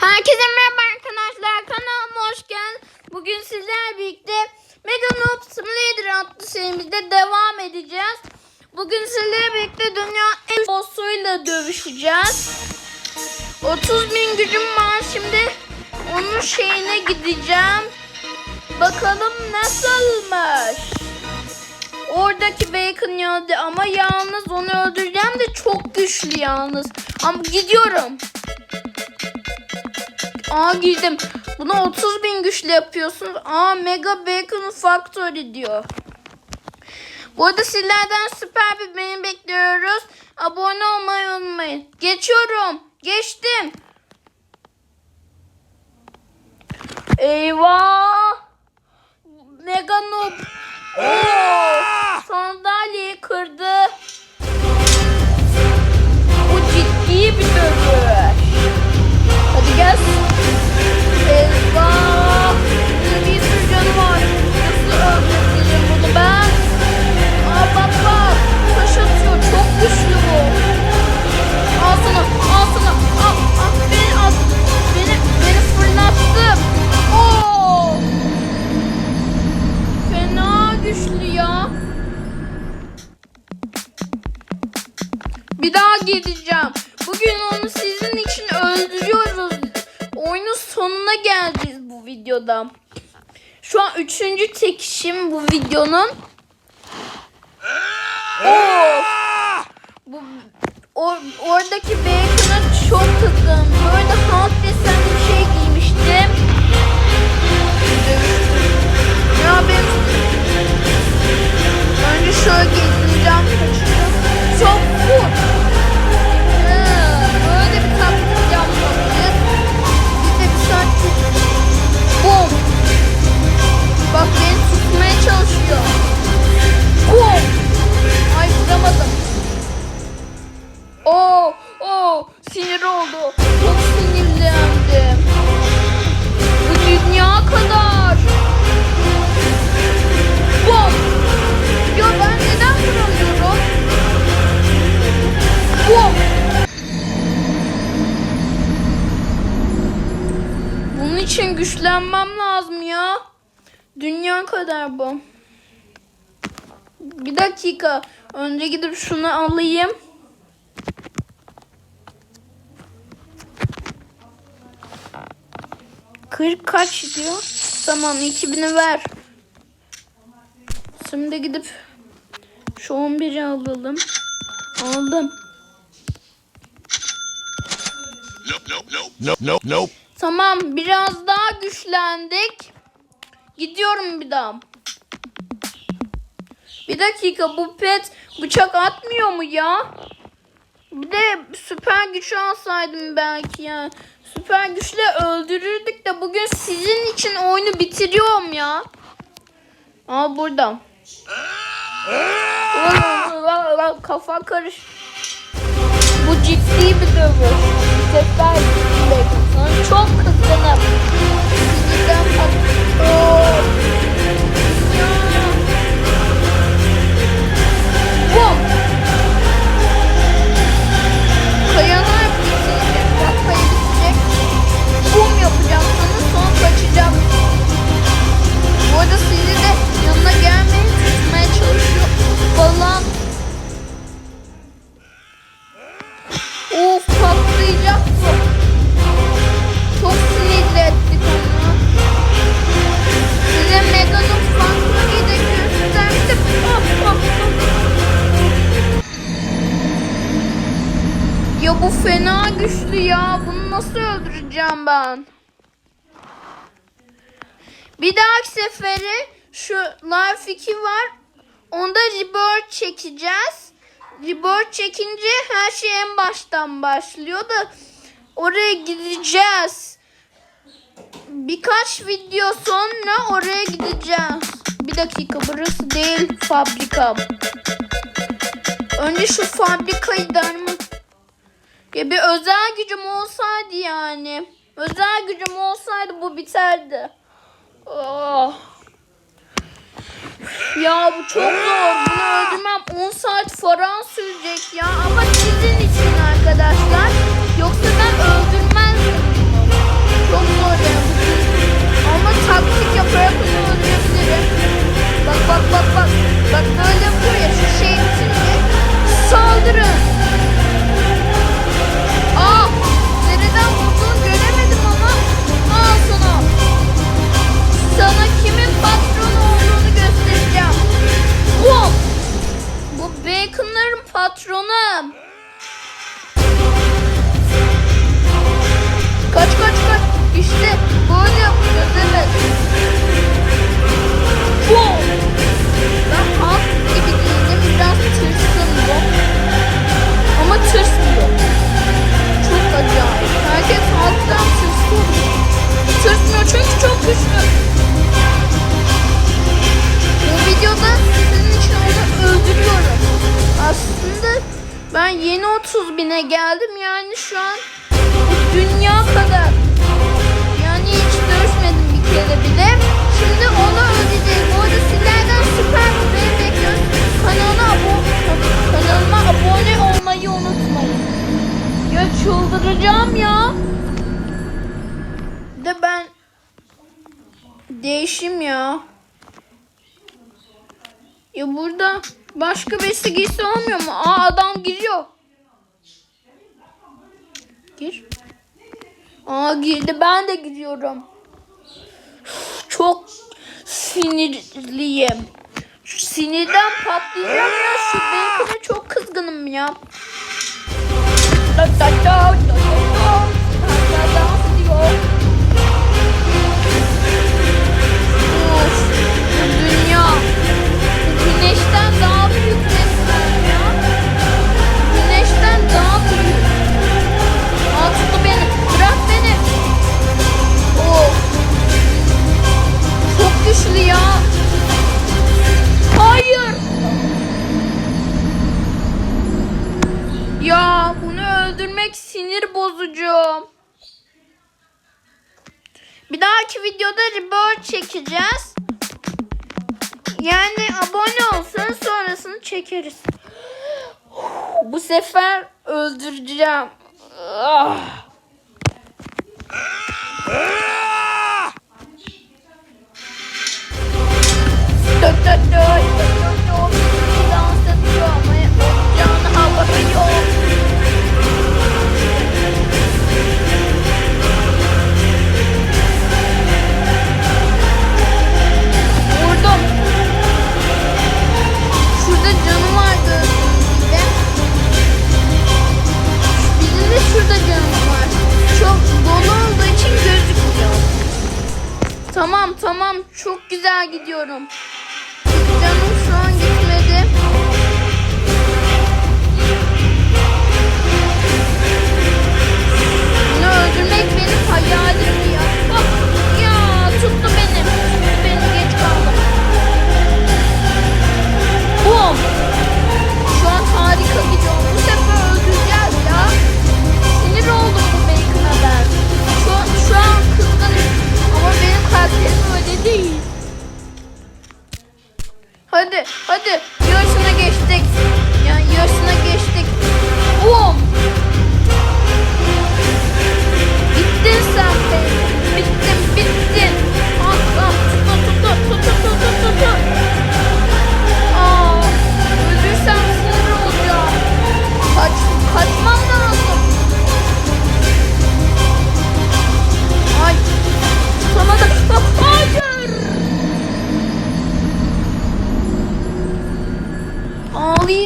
Herkese merhaba arkadaşlar. Kanalıma hoş geldiniz. Bugün sizlerle birlikte Mega Noob Simulator adlı serimizde devam edeceğiz. Bugün sizlerle birlikte dünya en bossuyla dövüşeceğiz. 30 bin gücüm var şimdi. Onun şeyine gideceğim. Bakalım nasılmış. Oradaki Bacon geldi ama yalnız onu öldüreceğim de çok güçlü yalnız. Ama gidiyorum. Aa girdim. Bunu 30 bin güçlü yapıyorsunuz. Aa Mega Bacon Factory diyor. Bu arada sizlerden süper bir beğeni bekliyoruz. Abone olmayı unutmayın. Geçiyorum. Geçtim. Eyvah. Mega Noob. Sonuna geleceğiz bu videoda. Şu an üçüncü çekişim bu videonun. Oo. Bu or, oradaki bacon'a sinir oldu. Çok sinirlendim. Bu dünya kadar. Bum. Ya ben neden vuramıyorum? Bum. Bunun için güçlenmem lazım ya. Dünya kadar bu. Bir dakika. Önce gidip şunu alayım. Kırk kaç diyor? Tamam 2000'i ver. Şimdi gidip şu 11'i alalım. Aldım. Nope, nope. Nope, nope, nope. Tamam biraz daha güçlendik. Gidiyorum bir daha. Bir dakika bu pet bıçak atmıyor mu ya? Bir de süper güç alsaydım belki ya. Süper güçle öldürürdük de bugün sizin için oyunu bitiriyorum ya. Aa burada. Kafa karış. Bu ciddi bir dövüş. Nasıl öldüreceğim ben? Bir dahaki seferi şu Life 2 var. Onda rebirth çekeceğiz. Rebirth çekince her şey en baştan başlıyor da oraya gideceğiz. Birkaç video sonra oraya gideceğiz. Bir dakika burası değil fabrika. Önce şu fabrikayı dermi. Ya bir özel gücüm olsaydı yani. Özel gücüm olsaydı bu biterdi. Oh. Ya bu çok zor. Bunu öldürmem 10 saat falan sürecek ya. Ama sizin için arkadaşlar. Yoksa ben öldürmezdim. Çok zor yani. Ama taktik yaparak bunu öldürebilirim. Bak bak bak bak. Bak böyle yapıyor ya şu şeyin içinde. Saldırın. Bine geldim yani şu an dünya kadar. Yani hiç görüşmedim bir kere bile. Şimdi onu ödeyeceğiz. Bu arada sizlerden süper bir bekliyoruz. Kanala abone, kanalıma abone olmayı unutmayın. Ya çıldıracağım ya. De ben değişim ya. Ya burada başka birisi giysi olmuyor mu? Aa adam giriyor. Gir. Aa girdi ben de giriyorum. Çok sinirliyim. Şu sinirden patlayacağım ya. Şu Bacon'a çok kızgınım ya. Dünya. Güneşten daha çekeceğiz. Yani abone olsun sonrasını çekeriz. Bu sefer öldüreceğim. Ah. Dans ediyor ama yapacağını yok.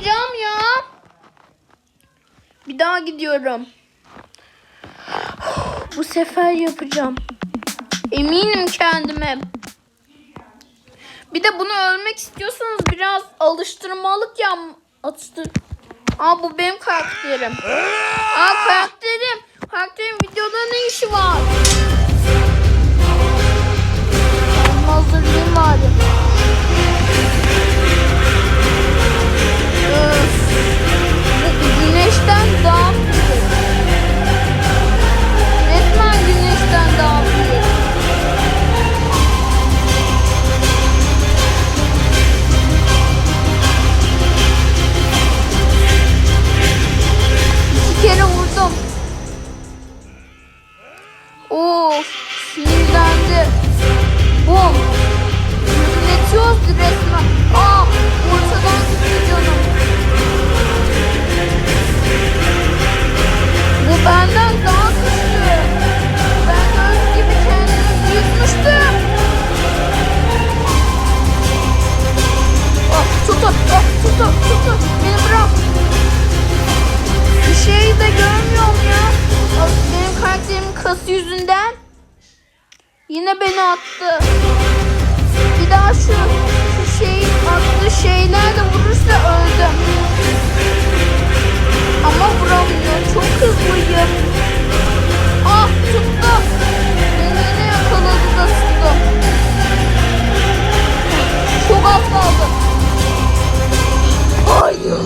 Ağlayacağım ya. Bir daha gidiyorum. Bu sefer yapacağım. Eminim kendime. Bir de bunu ölmek istiyorsanız biraz alıştırmalık ya atıştır. Aa bu benim karakterim. Aa karakterim. Karakterim videoda ne işi var? Hazırlayayım bari. Öf. Sinirlendi. Bom. Yönetiyoruz resmen. Aa ortadan gitti canım. Bu benden daha güçlü. Ben göz gibi kendimi büyütmüştüm. Ah tutun, ah tutun, tutun. Beni bırak. Bir şeyi de görmüyorum ya. Ah, Benim karakterimin kası yüzünden. Yine beni attı. Bir daha şu, şu şey attığı şeylerle vurursa öldüm. Ama vuramıyor. Çok hızlıyım. Ah tuttu. Beni yine yakaladı da tuttu. Çok az kaldı. Hayır.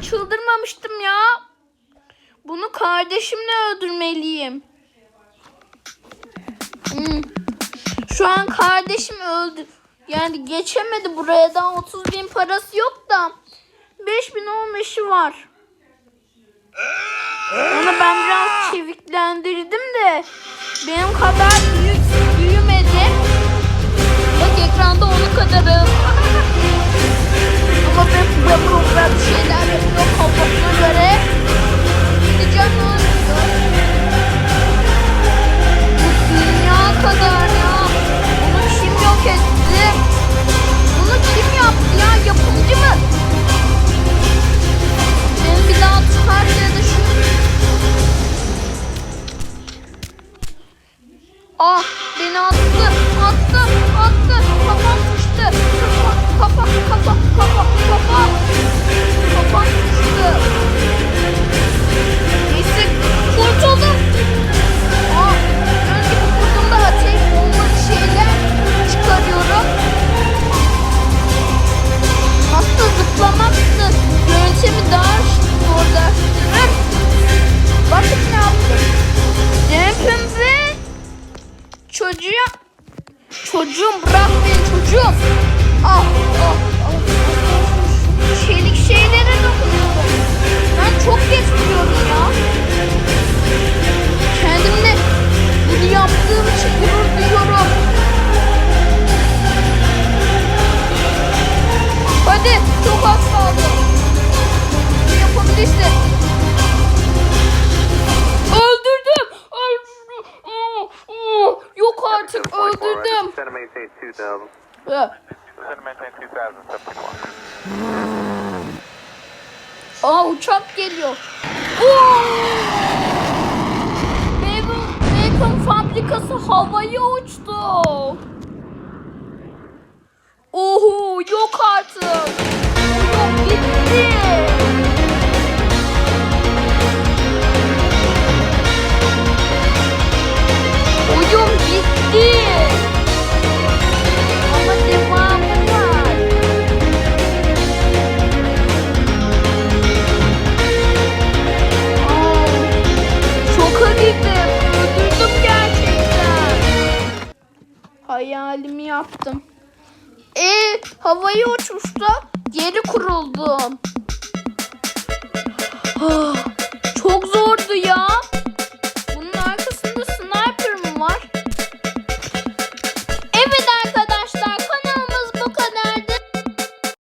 çıldırmamıştım ya. Bunu kardeşimle öldürmeliyim. Hmm. Şu an kardeşim öldü. Yani geçemedi buraya da 30 bin parası yok da 5 bin 15'i var. Onu ben biraz çeviklendirdim de benim kadar büyük büyümedi. Bak ekranda onun kadarım. Ama ben ben problem şeyler yapıyorum kafasına göre. Gideceğim ne oluyor? Bu dünya kadar ya. Bunu kim yok etti? Bunu kim yaptı ya? Yapımcı mı? Beni bir daha tutar diye. 2000. Ee, Center maintain 2071. Aa uçak geliyor. Bacon, bacon fabrikası havaya uçtu. Oho yok artık. Yok gitti. Oyun bitti. hayalimi yaptım. E havayı uçmuş geri kuruldum. Ah, çok zordu ya.